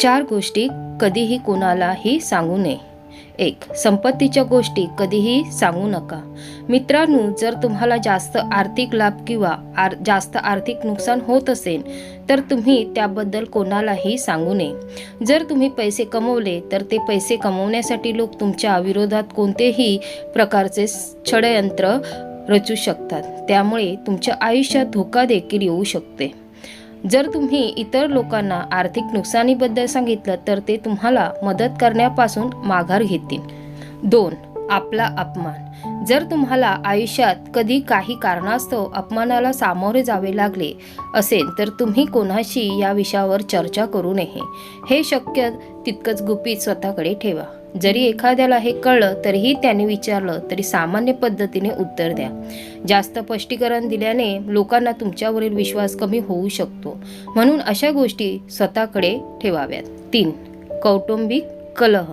चार गोष्टी कधीही कोणालाही सांगू नये. एक संपत्तीच्या गोष्टी कधीही सांगू नका. मित्रांनो जर तुम्हाला जास्त आर्थिक लाभ किंवा आर जास्त आर्थिक नुकसान होत असेल तर तुम्ही त्याबद्दल कोणालाही सांगू नये. जर तुम्ही पैसे कमवले तर ते पैसे कमवण्यासाठी लोक तुमच्या विरोधात कोणतेही प्रकारचे षडयंत्र रचू शकतात. त्यामुळे तुमच्या आयुष्यात धोका देखील येऊ शकते. जर तुम्ही इतर लोकांना आर्थिक नुकसानीबद्दल सांगितलं तर ते तुम्हाला मदत करण्यापासून माघार घेतील. दोन आपला अपमान. जर तुम्हाला आयुष्यात कधी काही कारणास्तव अपमानाला सामोरे जावे लागले असेल तर तुम्ही कोणाशी या विषयावर चर्चा करू नये. हे शक्य तितकंच गुपित स्वतःकडे ठेवा. जरी एखाद्याला हे कळलं तरीही त्याने विचारलं तरी सामान्य पद्धतीने उत्तर द्या. जास्त स्पष्टीकरण दिल्याने लोकांना तुमच्यावरील विश्वास कमी होऊ शकतो. म्हणून अशा गोष्टी स्वतःकडे ठेवाव्यात. तीन कौटुंबिक कलह.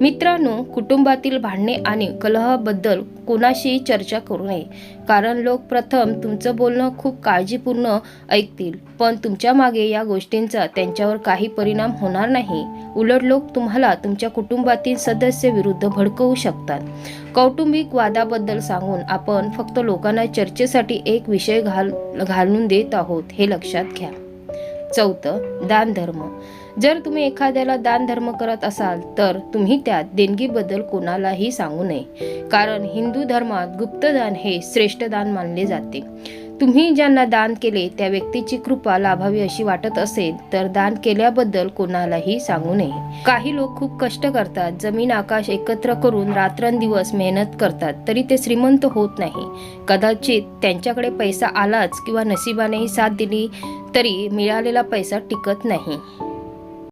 मित्रांनो कुटुंबातील भांडणे आणि कलहाबद्दल कोणाशीही चर्चा करू नये. कारण लोक प्रथम तुमचं बोलणं खूप काळजीपूर्ण ऐकतील पण तुमच्या मागे या गोष्टींचा त्यांच्यावर काही परिणाम होणार नाही. उलट लोक तुम्हाला तुमच्या कुटुंबातील सदस्य विरुद्ध भडकवू शकतात. कौटुंबिक वादाबद्दल सांगून आपण फक्त लोकांना चर्चेसाठी एक विषय घाल घालून देत आहोत हे लक्षात घ्या. चौथं दानधर्म जर तुम्ही एखाद्याला दानधर्म करत असाल तर तुम्ही त्यात देणगीबद्दल कोणालाही सांगू नये. कारण हिंदू धर्मात गुप्तदान हे श्रेष्ठ दान मानले जाते. तुम्ही ज्यांना दान केले त्या व्यक्तीची कृपा लाभावी अशी वाटत असेल तर दान केल्याबद्दल कोणालाही सांगू नये. काही लोक खूप कष्ट करतात जमीन आकाश एकत्र करून रात्रंदिवस मेहनत करतात तरी ते श्रीमंत होत नाही. कदाचित त्यांच्याकडे पैसा आलाच किंवा नशिबानेही साथ दिली तरी मिळालेला पैसा टिकत नाही.